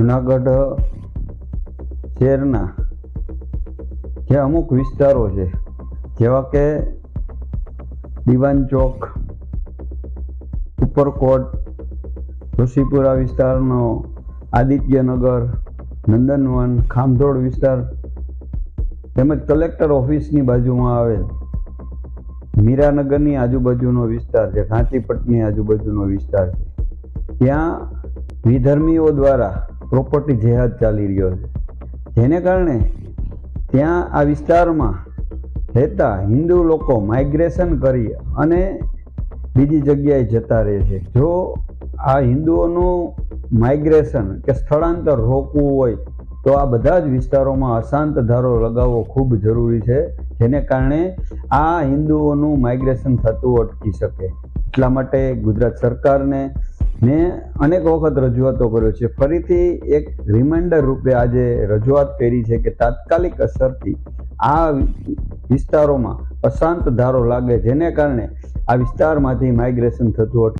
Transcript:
જુનાગઢ શહેરના જે અમુક વિસ્તારો છે, જેવા કે દિવાન ચોક, ઉપરકોટ ઋષિપુરા વિસ્તારનો, આદિત્યનગર, નંદનવન ખામધોડ વિસ્તાર તેમજ કલેક્ટર ઓફિસની બાજુમાં આવેલ મીરાનગરની આજુબાજુનો વિસ્તાર છે ઘાંચીપટની આજુબાજુનો વિસ્તાર છે. ત્યાં વિધર્મીઓ દ્વારા પ્રોપર્ટી જેહાદ ચાલી રહ્યો છે. જેને કારણે ત્યાં આ વિસ્તારમાં રહેતા હિન્દુ લોકો માઇગ્રેશન કરી અને બીજી જગ્યાએ જતા રહે છે. જો આ હિન્દુઓનું માઇગ્રેશન કે સ્થળાંતર રોકવું હોય, તો આ બધા જ વિસ્તારોમાં અશાંત ધારો લગાવવો ખૂબ જરૂરી છે, જેને કારણે આ હિન્દુઓનું માઇગ્રેશન થતું અટકી શકે. એટલા માટે ગુજરાત સરકારને મેં અનેક વખત રજૂઆતો કર્યો છે. ફરીથી એક રિમાઇન્ડર રૂપે આજે રજૂઆત કરી છે કે તાત્કાલિક અસરથી આ વિસ્તારોમાં અશાંત ધારો લાગે, જેને કારણે આ વિસ્તારમાંથી માઇગ્રેશન થતું અટકે